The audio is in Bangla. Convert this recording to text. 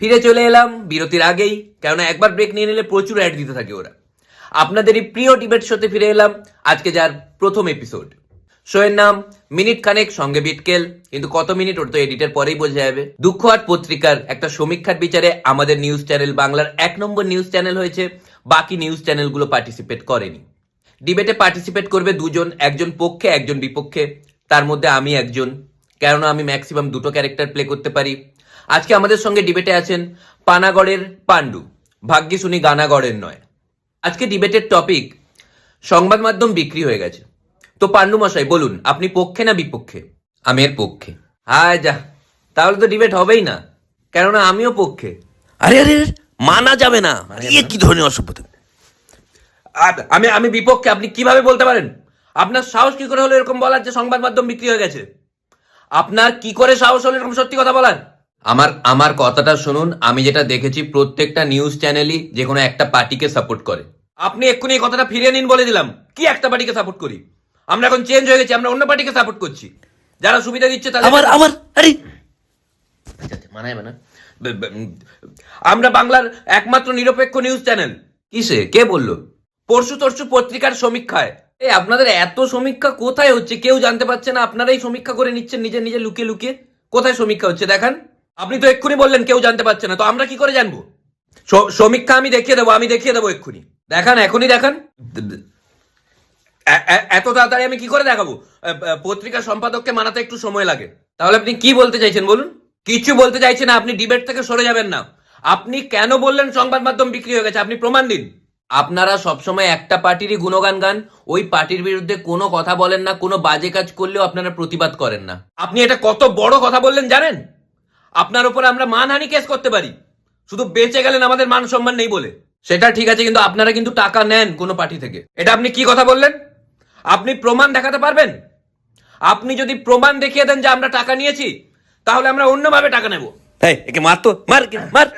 ফিরে চলে এলাম বিরতির আগেই, কেননা একবার ব্রেক নিয়ে নিলে প্রচুর অ্যাড দিতে থাকে ওরা। আপনাদেরই প্রিয় ডিবেট শোতে ফিরে এলাম, আজকে যার প্রথম এপিসোড শোয়ের নাম মিনিট খানেক সঙ্গে বিটকেল, কিন্তু কত মিনিট ওর তো এডিটের পরেই বোঝা যাবে। দুঃখ আট পত্রিকার একটা সমীক্ষার বিচারে আমাদের নিউজ চ্যানেল বাংলার এক নম্বর নিউজ চ্যানেল হয়েছে, বাকি নিউজ চ্যানেলগুলো পার্টিসিপেট করেনি। ডিবেটে পার্টিসিপেট করবে দুজন, একজন পক্ষে, একজন বিপক্ষে, তার মধ্যে আমি একজন, কেননা আমি ম্যাক্সিমাম দুটো ক্যারেক্টার প্লে করতে পারি। আজকে আমাদের সঙ্গে ডিবেটে আছেন পানাগড়ের পাণ্ডু। ভাগ্যিস উনি গানাগড়ের নয়। আজকে ডিবেটের টপিক সংবাদ মাধ্যম বিক্রি হয়ে গেছে। তো পাণ্ডু মশাই বলুন আপনি পক্ষে না বিপক্ষে? আমি এর পক্ষে। হ্যাঁ যা তাহলে তো ডিবেট হবেই না। কেননা আমিও পক্ষে। আরে আরে আরে, মানা যাবে না। এ কি ধরনের অসভ্যতা? আমি আমি বিপক্ষে আপনি কীভাবে বলতে পারেন? আপনার সাহস কি করে হলো এরকম বলার যে সংবাদ মাধ্যম বিক্রি হয়ে গেছে? আপনার কি করে সাহস হলো এরকম সত্যি কথা বলার? আমার আমার কথাটা শুনুন আমি যেটা দেখেছি প্রত্যেকটা নিউজ চ্যানেলই যে কোনো একটা পার্টিকে সাপোর্ট করে। আপনি এক্ষুনি এই কথাটা ফিরিয়ে নিন বলে দিলাম। কি একটা পার্টিকে সাপোর্ট করি? আমরা এখন চেঞ্জ হয়ে গেছি আমরা অন্য পার্টিকে সাপোর্ট করছি। যারা সুবিধা দিচ্ছে তাদের আমার আমার আরে! আচ্ছা, আচ্ছা, মানায় না। আমরা বাংলার একমাত্র নিরপেক্ষ নিউজ চ্যানেল কিসে? কে বলল? পরশু তরশু পত্রিকার সমীক্ষায়। এই আপনাদের এত সমীক্ষা কোথায় হচ্ছে? কেউ জানতে পারছে না আপনারাই সমীক্ষা করে নিচ্ছেন নিজে নিজে লুকিয়ে লুকিয়ে। কোথায় সমীক্ষা হচ্ছে? দেখান। আপনি তো এক্ষুনি বললেন কেউ জানতে পারছে না, তো আমরা কি করে জানব? সমীক্ষা আমি দেখিয়ে দেবো, আমি দেখিয়ে দেবো এক্ষুনি। দেখান, এখনই দেখান। এত তাড়াতাড়ি আমি কি করে দেখাবো? পত্রিকা সম্পাদককে মানাতে একটু সময় লাগে। তাহলে আপনি কি বলতে চাইছেন বলুন? কিছু বলতে চাইছেন না, আপনি ডিবেট থেকে সরে যাবেন না। আপনি কেন বললেন সংবাদ মাধ্যম বিক্রি হয়ে গেছে? আপনি প্রমাণ দিন। আপনারা সবসময় একটা পার্টিরই গুণগান গান, ওই পার্টির বিরুদ্ধে কোনো কথা বলেন না, কোনো বাজে কাজ করলেও আপনারা প্রতিবাদ করেন না। আপনি এটা কত বড় কথা বললেন জানেন? আপনার উপর আমরা মানহানি কেস করতে পারি। শুধু বেঁচে গেলেন আমাদের মান সম্মান নেই বলে। সেটা ঠিক আছে, কিন্তু আপনারা কিন্তু টাকা নেন কোনো পার্টি থেকে। এটা আপনি কি কথা বললেন? আপনি প্রমাণ দেখাতে পারবেন? আপনি যদি প্রমাণ দেখিয়ে দেন যে আমরা টাকা নিয়েছি, তাহলে আমরা অন্যভাবে টাকা নেব। একে মার তো, মার মার।